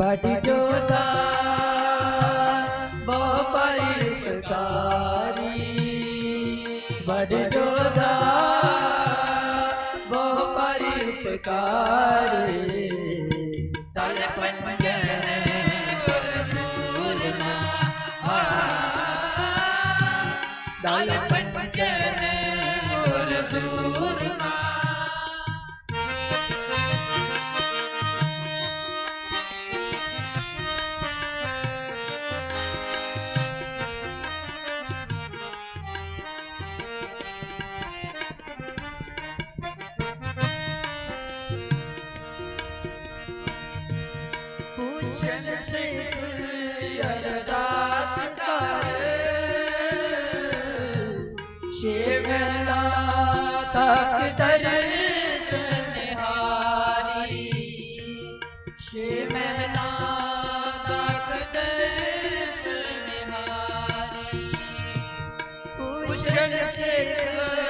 But जोता बहुपरि उपकारी but जोता बहुपरि उपकारी तल पंजन परसूरमा तल पंजन पूछन सिख अरदास कर। शिवला तक दरस निहारी। शिवला तक दरस निहारी। पूछन सिख